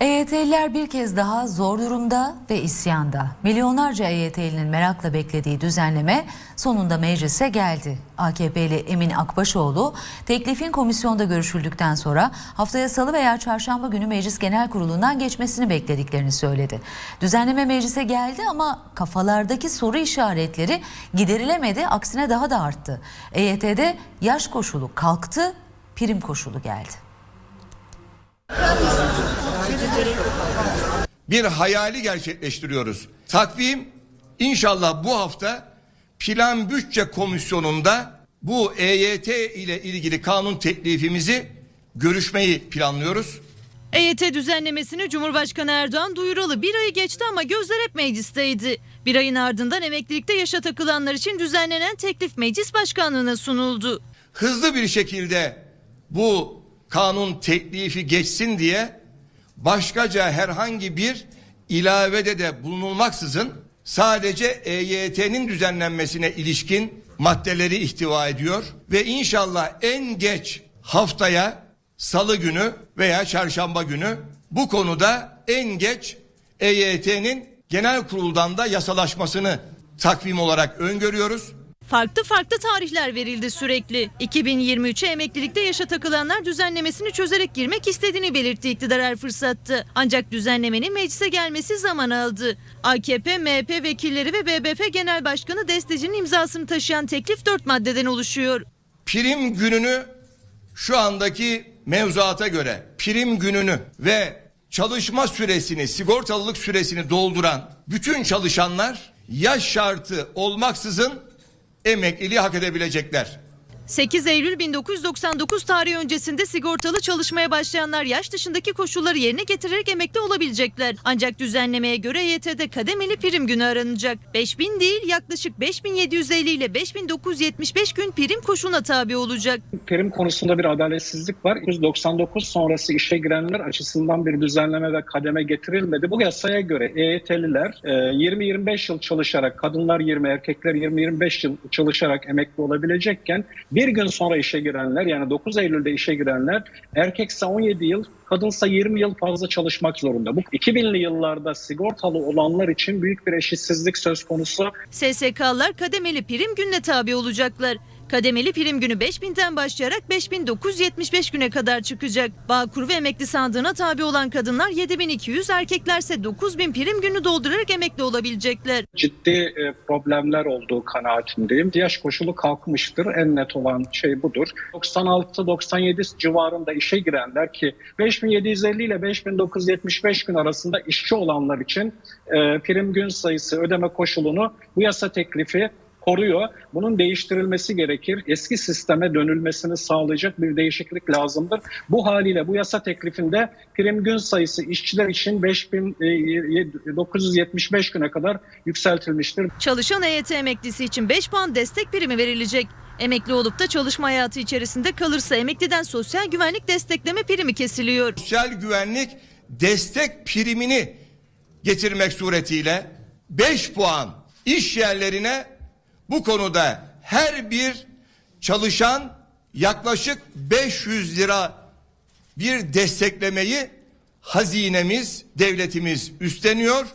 EYT'liler bir kez daha zor durumda ve isyanda. Milyonlarca EYT'linin merakla beklediği düzenleme sonunda meclise geldi. AKP'li Emin Akbaşoğlu teklifin komisyonda görüşüldükten sonra haftaya salı veya çarşamba günü Meclis Genel Kurulu'ndan geçmesini beklediklerini söyledi. Düzenleme meclise geldi ama kafalardaki soru işaretleri giderilemedi, aksine daha da arttı. EYT'de yaş koşulu kalktı, prim koşulu geldi. Bir hayali gerçekleştiriyoruz. Takvim inşallah bu hafta Plan Bütçe Komisyonu'nda bu EYT ile ilgili kanun teklifimizi görüşmeyi planlıyoruz. EYT düzenlemesini Cumhurbaşkanı Erdoğan duyuralı bir ayı geçti ama gözler hep meclisteydi. Bir ayın ardından emeklilikte yaşa takılanlar için düzenlenen teklif meclis başkanlığına sunuldu. Hızlı bir şekilde bu kanun teklifi geçsin diye başkaca herhangi bir ilavede de bulunulmaksızın sadece EYT'nin düzenlenmesine ilişkin maddeleri ihtiva ediyor ve inşallah en geç haftaya salı günü veya çarşamba günü bu konuda en geç EYT'nin genel kuruldan da yasalaşmasını takvim olarak öngörüyoruz. Farklı farklı tarihler verildi sürekli. 2023'e emeklilikte yaşa takılanlar düzenlemesini çözerek girmek istediğini belirtti iktidar her fırsatta. Ancak düzenlemenin meclise gelmesi zaman aldı. AKP, MHP vekilleri ve BBP Genel Başkanı Desteci'nin imzasını taşıyan teklif 4 maddeden oluşuyor. prim gününü şu andaki mevzuata göre prim gününü ve çalışma süresini, sigortalılık süresini dolduran bütün çalışanlar yaş şartı olmaksızın emekliliği hak edebilecekler. 8 Eylül 1999 tarihi öncesinde sigortalı çalışmaya başlayanlar yaş dışındaki koşulları yerine getirerek emekli olabilecekler. Ancak düzenlemeye göre EYT'de kademeli prim günü aranacak. 5000 değil yaklaşık 5750 ile 5975 gün prim koşuluna tabi olacak. prim konusunda bir adaletsizlik var. 1999 sonrası işe girenler açısından bir düzenleme ve kademe getirilmedi. Bu yasaya göre EYT'liler e, 20-25 yıl çalışarak, kadınlar 20, erkekler 20-25 yıl çalışarak emekli olabilecekken bir gün sonra işe girenler yani 9 Eylül'de işe girenler erkekse 17 yıl, kadınsa 20 yıl fazla çalışmak zorunda. Bu 2000'li yıllarda sigortalı olanlar için büyük bir eşitsizlik söz konusu. SSK'lar kademeli prim gününe tabi olacaklar. Kademeli prim günü 5000'den başlayarak 5975 güne kadar çıkacak. Bağkur ve emekli sandığına tabi olan kadınlar 7200, erkeklerse 9000 prim günü doldurarak emekli olabilecekler. ciddi e, problemler olduğu kanaatindeyim. Yaş koşulu kalkmıştır. En net olan şey budur. 96-97 civarında işe girenler ki 5750 ile 5975 gün arasında işçi olanlar için e, prim gün sayısı ödeme koşulunu bu yasa teklifi koruyor. Bunun değiştirilmesi gerekir. Eski sisteme dönülmesini sağlayacak bir değişiklik lazımdır. Bu haliyle bu yasa teklifinde prim gün sayısı işçiler için 5975 güne kadar yükseltilmiştir. Çalışan EYT emeklisi için 5 puan destek primi verilecek. Emekli olup da çalışma hayatı içerisinde kalırsa emekliden sosyal güvenlik destekleme primi kesiliyor. Sosyal güvenlik destek primini getirmek suretiyle 5 puan iş yerlerine bu konuda her bir çalışan yaklaşık 500 lira bir desteklemeyi hazinemiz, devletimiz üstleniyor.